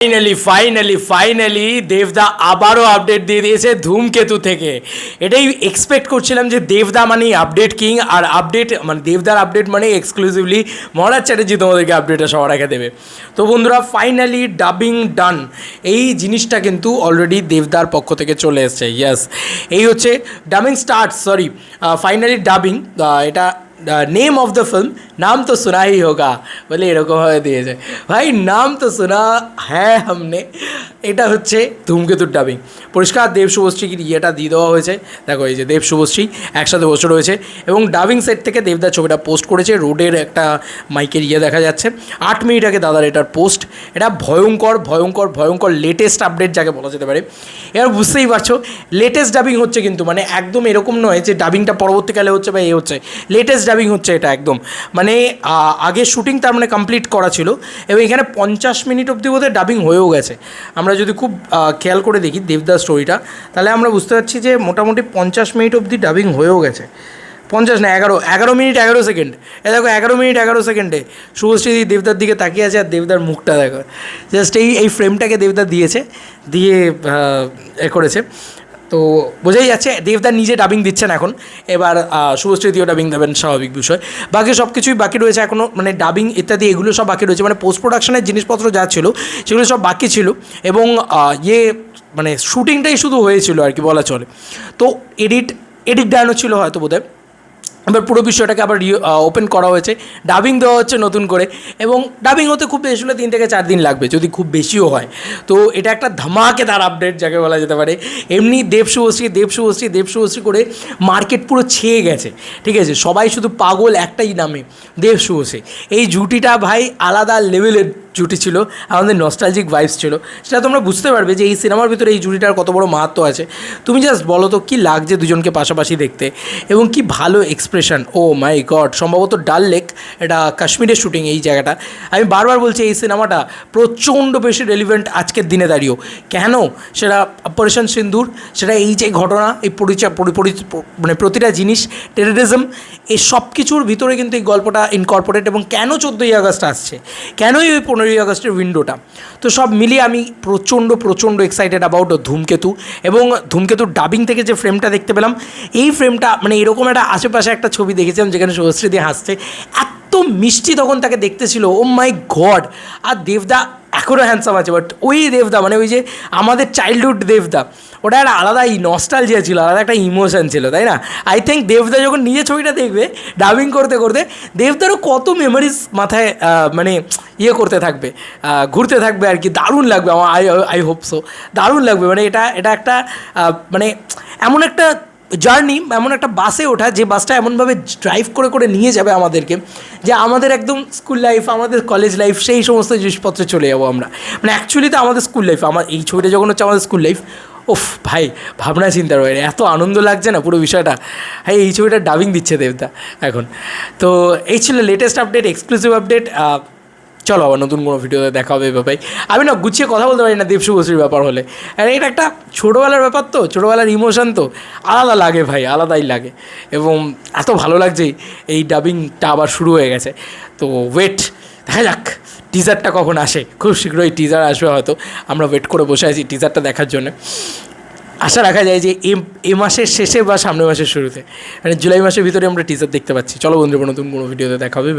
Finally finally finally দেবদা আবারও update দিয়ে দিয়েছে ধূমকেতু থেকে। এটাই এক্সপেক্ট করছিলাম যে দেবদা মানেই আপডেট কিং আর আপডেট মানে দেবদার আপডেট মানে এক্সক্লুসিভলি মহারাজ চ্যাটার্জি তোমাদেরকে আপডেটটা সবার আগে দেবে। তো বন্ধুরা ফাইনালি ডাবিং ডান এই জিনিসটা কিন্তু অলরেডি দেবদার পক্ষ থেকে চলে এসছে ইয়াস এই হচ্ছে dubbing start sorry finally dubbing এটা নেম অফ দ্য ফিল্ম নাম তো सुना ही होगा বলে এরকমভাবে দিয়েছে ভাই নাম তো শোনা হ্যাঁ হামনে এটা হচ্ছে ধূমকেতুর ডাবিং পরিষ্কার দেব শুভশ্রীর ইয়েটা দিয়ে দেওয়া হয়েছে দেখো এই যে দেব শুভশ্রী একসাথে বসে রয়েছে এবং ডাবিং সেট থেকে দেবদার ছবিটা পোস্ট করেছে রোডের একটা মাইকের ইয়ে দেখা যাচ্ছে আট মিনিট আগে দাদার এটার পোস্ট এটা ভয়ঙ্কর ভয়ঙ্কর ভয়ঙ্কর লেটেস্ট আপডেট যাকে বলা যেতে পারে। এবার বুঝতেই পারছ লেটেস্ট ডাবিং হচ্ছে কিন্তু মানে একদম এরকম নয় যে ডাবিংটা পরবর্তীকালে হচ্ছে বা এ হচ্ছে। লেটেস্ট ডাবিং হচ্ছে এটা একদম। মানে আগে শুটিং তার মানে কমপ্লিট করা ছিল, এবং এখানে পঞ্চাশ মিনিট অবধি বোধহয় ডাবিং হয়েও গেছে। আমরা যদি খুব খেয়াল করে দেখি দেবদাস স্টোরিটা তাহলে আমরা বুঝতে পারছি যে মোটামুটি পঞ্চাশ মিনিট অবধি ডাবিং হয়েও গেছে। পঞ্চাশ না এগারো এগারো মিনিট এগারো সেকেন্ড। এ দেখো এগারো মিনিট এগারো সেকেন্ডে। শুভশ্রী দেবদার দিকে তাকিয়ে আছে আর দেবদার মুখটা দেখো। জাস্ট এই এই ফ্রেমটাকে দেবদার দিয়েছে দিয়ে এ করেছে। তো বোঝাই যাচ্ছে দেবদার নিজে ডাবিং দিচ্ছেন এখন। এবার আহ, শুভশ্রী দিয়েও ডাবিং দেবেন স্বাভাবিক বিষয়। বাকি সব কিছুই বাকি রয়েছে এখনও মানে ডাবিং ইত্যাদি এগুলো সব বাকি রয়েছে। মানে পোস্ট প্রোডাকশনের জিনিসপত্র যা ছিল সেগুলো সব বাকি ছিল। এবং ইয়ে মানে শুটিংটাই শুধু হয়েছিল আর কি বলা চলে। তো এডিট এডিট ডায়নো ছিল হয়তো বোধহয়। এবার পুরো বিষয়টাকে আবার ওপেন করা হয়েছে। ডাবিং দেওয়া হচ্ছে নতুন করে। এবং ডাবিং হতে খুব বেশি হলে তিন থেকে চার দিন লাগবে, যদি খুব বেশিও হয়। তো এটা একটা ধামাকেদার আপডেট যাকে বলা যেতে পারে। এমনি দেব শুভশ্রী দেব শুভশ্রী দেব শুভশ্রী করে মার্কেট পুরো ছেয়ে গেছে। ঠিক আছে? সবাই শুধু পাগল একটাই নামে, দেব শুভশ্রী। এই জুটিটা ভাই আলাদা লেভেলের জুটি ছিল, আমাদের নস্টালজিক ভাইবস ছিল। সেটা তোমরা বুঝতে পারবে যে এই সিনেমার ভিতরে এই জুটিটার কত বড় মাহাত্ম আছে। তুমি জাস্ট বলো তো, কী লাগছে দুজনকে পাশাপাশি দেখতে? এবং কি ভালো এক্সপ্রেশন ও মাই গড সম্ভবত ডাল লেক, এটা কাশ্মীরের শুটিং এই জায়গাটা। আমি বারবার বলছি, এই সিনেমাটা প্রচণ্ড বেশি রেলিভেন্ট আজকের দিনে দাঁড়িয়েও। কেন? সেটা অপারেশন সিন্দুর, সেটা এই যে ঘটনা, এই পরিচয় পরি- পরি- মানে প্রতিটা জিনিস টেররিজম এই সব কিছুর ভিতরে কিন্তু এই গল্পটা ইনকর্পোরেট এবং কেন চোদ্দোই আগস্ট আসছে? কেনই ওই পনেরোই আগস্টের উইন্ডোটা তো সব মিলিয়ে আমি প্রচণ্ড প্রচণ্ড এক্সাইটেড অ্যাবাউট ধূমকেতু এবং ধূমকেতুর ডাবিং থেকে যে ফ্রেমটা দেখতে পেলাম, এই ফ্রেমটা মানে এরকম একটা আশেপাশে একটা ছবি দেখেছিলাম যেখানে শুভশ্রী দিয়ে হাসছে। এত মিষ্টি তখন তাকে দেখতেছিল ও মাই গড আর দেবদা এখনও হ্যান্ডসাম আছে বাট ওই দেবদা মানে ওই যে আমাদের চাইল্ডহুড দেবদা, ওটা একটা আলাদা নস্টালজিয়া ছিল, আলাদা একটা ইমোশন ছিল, তাই না? আই থিঙ্ক দেবদা যখন নিজে ছবিটা দেখবে ডাবিং করতে করতে, দেবদারও কত মেমোরিজ মাথায় মানে ইয়ে করতে থাকবে ঘুরতে থাকবে আর কি, দারুণ লাগবে, আমার আই আই হোপ সো দারুণ লাগবে মানে এটা এটা একটা মানে এমন একটা জার্নি এমন একটা বাসে ওঠা, যে বাসটা এমনভাবে ড্রাইভ করে করে নিয়ে যাবে আমাদেরকে, যে আমাদের একদম স্কুল লাইফ আমাদের কলেজ লাইফ সেই সমস্ত জিনিসপত্রে চলে যাব আমরা। মানে অ্যাকচুয়ালি তো আমাদের স্কুল লাইফ আমার এই ছবিটা যখন হচ্ছে আমাদের স্কুল লাইফ ওফ ভাই, ভাবনা চিন্তার বাইরে এত আনন্দ লাগছে না পুরো বিষয়টা? ভাই, এই ছবিটা ডাবিং দিচ্ছে দেবদা এখন। তো এই ছিল লেটেস্ট আপডেট এক্সক্লুসিভ আপডেট চলো আবার নতুন কোনো ভিডিওতে দেখা হবে ভাই আমি না গুছিয়ে কথা বলতে পারি না দেব শুভশ্রীর ব্যাপার হলে। আর এটা একটা ছোটোবেলার ব্যাপার তো, ছোটোবেলার ইমোশন তো। আলাদা লাগে ভাই, আলাদাই লাগে। এবং এত ভালো লাগছে এই ডাবিংটা আবার শুরু হয়ে গেছে। তো ওয়েট দেখা যাক টিজারটা কখন আসে। খুব শীঘ্রই টিজার আসবে হয়তো। আমরা ওয়েট করে বসে আছি টিজারটা দেখার জন্য। আশা রাখা যায় যে এ মাসের শেষে বা সামনের মাসের শুরুতে। মানে জুলাই মাসের ভিতরে আমরা টিজার দেখতে পাচ্ছি। চলো বন্ধুরা, নতুন কোনো ভিডিওতে দেখা হবে